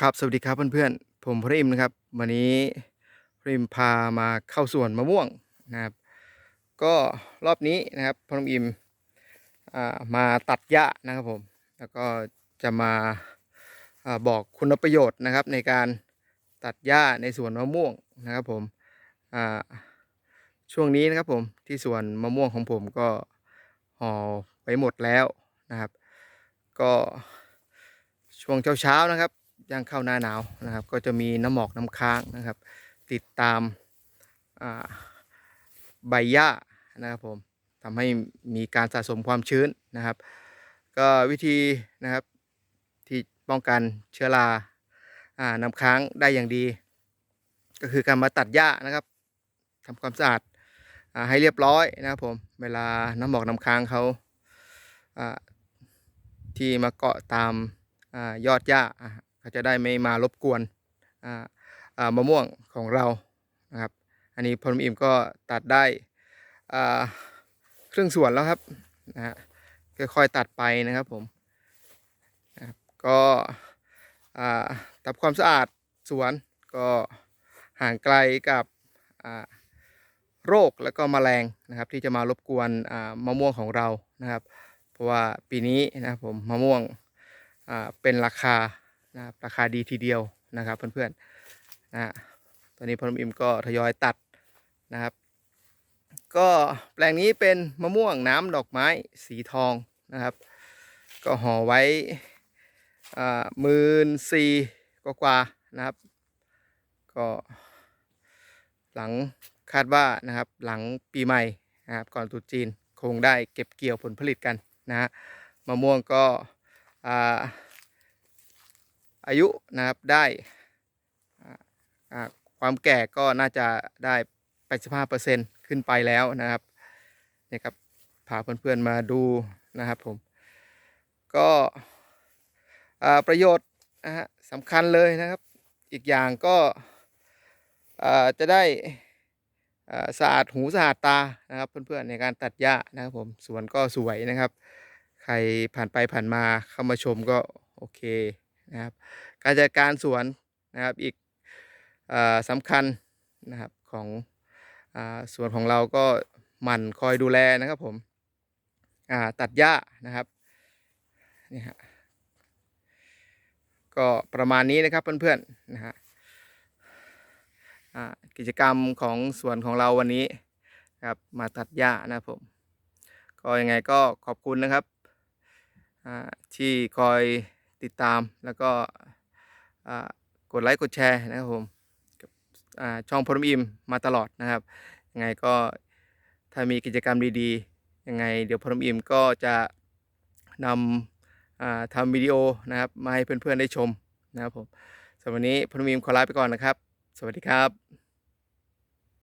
ครับสวัสดีครับเพื่อนๆ ผมพระอิมนะครับ วันนี้พระอิมพามาเข้าสวนมะม่วงนะครับ ก็รอบนี้นะครับพระอิมอ่ามาตัดหญ้านะครับผม แล้วก็จะมาอาบอกคุณประโยชน์นะครับ ในการตัดหญ้าในสวนมะม่วงนะครับผมช่วงนี้นะครับผมที่สวนมะม่วงของผมก็ห่อไปหมดแล้วนะครับ ก็ช่วงเช้าๆนะครับ ย่างเข้าหน้าหนาวนะครับ ก็จะมีน้ำหมอกน้ำค้างนะครับ ติดตามใบหญ้านะครับผมทำให้มีการสะสมความชื้นนะครับ ก็วิธีนะครับที่ป้องกันเชื้อราอ่าน้ำค้างได้อย่างดี ก็คือการมาตัดหญ้านะครับทำความสะอาดอให้เรียบร้อยนะครับผมเวลาน้ำหมอกน้ำค้างเขาที่มาเกาะตามอยอดหญ้า จะได้ไม่มารบกวนมะม่วงของเรานะครับ อันนี้พลอิมก็ตัดได้ครึ่งส่วนแล้วครับนะฮะค่อยๆตัดไปนะครับผมนะครับก็ทำความสะอาดสวนก็ห่างไกลกับโรคแล้วก็แมลงนะครับ ที่จะมารบกวนมะม่วงของเรานะครับ เพราะว่าปีนี้นะครับผมมะม่วงเป็นราคา นะครับราคาดีทีเดียวนะครับ เพื่อนๆนะตอนนี้พลอิมก็ทยอยตัดนะครับ ก็แปลงนี้เป็นมะม่วงน้ำดอกไม้สีทองนะครับ ก็ห่อไว้หมื่นสี่กว่าๆนะครับ ก็หลังคาดว่านะครับหลังปีใหม่นะครับก่อนตรุษจีนคงได้เก็บเกี่ยวผลผลิตกันนะฮะมะม่วงก็อ่า อายุนะครับได้ความแก่ก็น่าจะได้ 85%ขึ้นไปแล้วนะครับนี่ครับพาเพื่อนๆมาดูนะครับผม ก็ประโยชน์นะฮะสำคัญเลยนะครับ อีกอย่างก็จะได้สะอาดหูสะอาดตานะครับเพื่อนๆในการตัดหญ้านะครับผมสวนก็สวยนะครับ ใครผ่านไปผ่านมาเข้ามาชมก็โอเค นะครับ การจัดการสวนนะครับอีกอสำคัญนะครับของอสวนของเราก็หมั่นคอยดูแลนะครับผมตัดหญ้านะครับนี่ฮะก็ประมาณนี้นะครับเพื่อนๆนะฮะกิจกรรมของสวนของเราวันนี้ครับมาตัดหญ้านะครับผม ก็ยังไงก็ขอบคุณนะครับที่คอย ติดตามแล้วก็กดไลค์กดแชร์นะครับผมกับช่องพรมอิมมาตลอดนะครับยังไงก็ถ้ามีกิจกรรมดีๆยังไง เดี๋ยวพรมอิมก็จะนำทำวิดีโอนะครับมาให้เพื่อนๆได้ชมนะครับผมสำหรับวันนี้พรมอิมขอลาไปก่อนนะครับ สวัสดีครับ